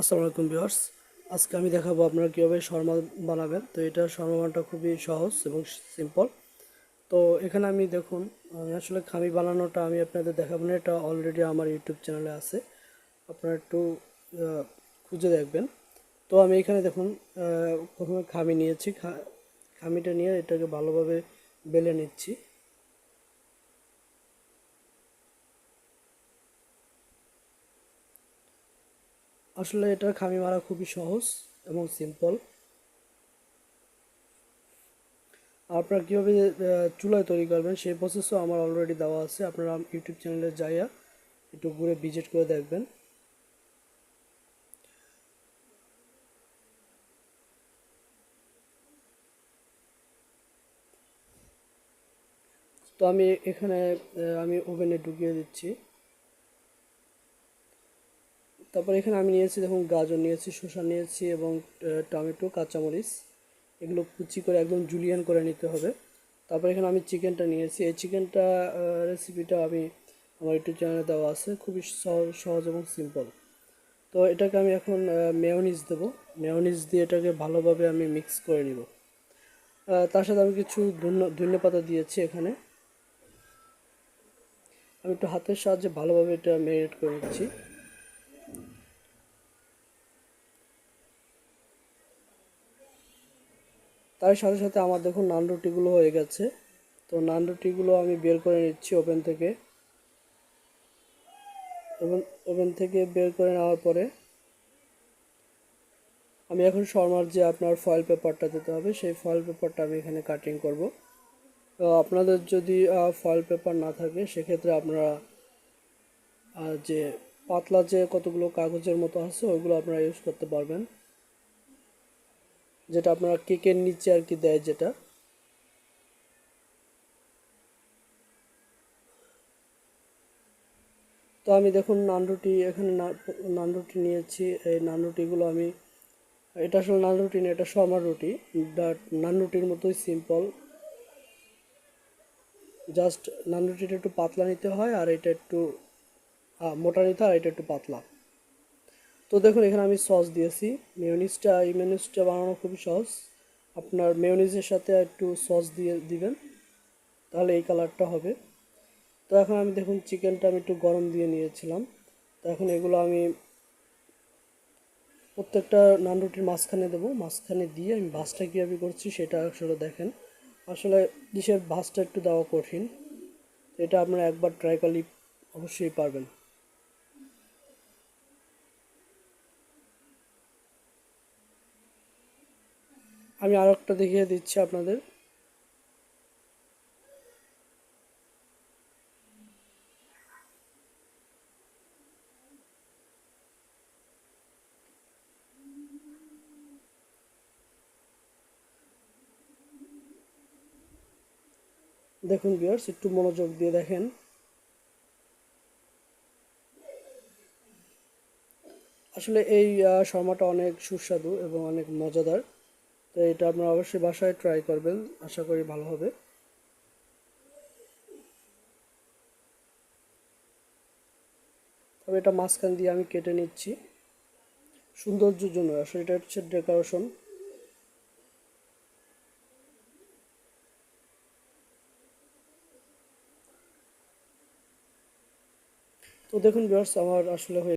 আসসালামু আলাইকুম ভিউয়ার্স। আজকে আমি দেখাবো আপনারা কীভাবে শর্মা বানাবেন। তো এটা শর্মা বানাটা খুবই সহজ এবং সিম্পল। তো এখানে আমি দেখুন আসলে খামি বানানোটা আমি আপনাদের দেখাবো না, এটা অলরেডি আমার ইউটিউব চ্যানেলে আছে। আপনারা একটু খুঁজে দেখবেন। তো আমি এখানে দেখুন প্রথমে খামি নিয়েছি। খামিটা নিয়ে এটাকে ভালোভাবে বেলে নিচ্ছি। আসলে এটা খামি মারা খুবই সহজ এবং সিম্পল আপনারা কীভাবে চুলায় তৈরি করবেন সেই প্রসেসও আমার অলরেডি দেওয়া আছে। আপনারা ইউটিউব চ্যানেলে যাইয়া একটু ঘুরে ভিজিট করে দেখবেন। তো আমি এখানে আমি ওভেনে ঢুকিয়ে দিচ্ছি। তারপর এখানে আমি নিয়েছি দেখুন গাজর নিয়েছি, শসা নিয়েছি এবং টমেটো, কাঁচামরিচ। এগুলো কুচি করে একদম জুলিয়ান করে নিতে হবে। তারপর এখানে আমি চিকেনটা নিয়েছি। এই চিকেনটা রেসিপিটা আমি আমার ইউটিউব চ্যানেলে দেওয়া আছে। খুবই সহজ এবং সিম্পল তো এটাকে আমি এখন মেয়নিজ দেবো। মেয়নিজ দিয়ে এটাকে ভালোভাবে আমি মিক্স করে নিব। তার সাথে আমি কিছু ধন্য পাতা দিয়েছি এখানে। আমি একটু হাতের সাহায্যে ভালোভাবে এটা ম্যারিনেট করে নিচ্ছি। তার সাথে সাথে আমার দেখুন নান রুটিগুলো হয়ে গেছে। তো নান রুটিগুলো আমি বের করে নিচ্ছি ওভেন থেকে। ওভেন ওভেন থেকে বের করে নেওয়ার পরে আমি এখন শর্মার যে আপনার ফয়েল পেপারটা দিতে হবে, সেই ফয়েল পেপারটা আমি এখানে কাটিং করব। তো আপনাদের যদি ফয়েল পেপার না থাকে, সেক্ষেত্রে আপনারা যে পাতলা যে কতগুলো কাগজের মতো আছে ওইগুলো আপনারা ইউজ করতে পারবেন। যেটা আপনারা কেকের নিচে আর কি দেয় যেটা। তো আমি দেখুন নান রুটি এখানে না- নান রুটি নিয়েছি, এই নানরুটিগুলো আমি, এটা আসলে নান রুটি না, এটা শর্মার রুটি বাট নান রুটির মতোই সিম্পল জাস্ট নান রুটিটা একটু পাতলা নিতে হয় আর এটা একটু মোটা নিতে হয় আর এটা একটু পাতলা। তো দেখুন, এখানে আমি সস দিয়েছি। মেয়োনিজটা এই মেয়োনিজটা বানানো খুবই সহজ। আপনার মেয়োনিজের সাথে একটু সস দিয়ে দিবেন, তাহলে এই কালারটা হবে। তো এখন আমি দেখুন চিকেনটা আমি একটু গরম দিয়ে নিয়েছিলাম। তো এখন এগুলো আমি প্রত্যেকটা নান রুটির মাঝখানে দেবো। মাঝখানে দিয়ে আমি ভাজটা কীভাবে করছি সেটা আসলে দেখেন। আসলে ডিশের ভাজটা একটু দেওয়া কঠিন। এটা আপনারা একবার ট্রাই করলে অবশ্যই পারবেন। আমি আর একটা দেখিয়ে দিচ্ছি আপনাদের। দেখুন ভিউয়ার্স একটু মনোযোগ দিয়ে দেখেন। আসলে এই শর্মাটা অনেক সুস্বাদু এবং অনেক মজাদার। তো এটা আপনারা অবশ্যই বাসায় ট্রাই করবেন। আশা করি ভালো হবে। তবে এটা মাঝখান দিয়ে আমি কেটে নিচ্ছি। সৌন্দর্যের জন্য, আসলে এটা হচ্ছে ডেকোরেশন তো দেখুন ভিউয়ার্স আমার আসলে হয়ে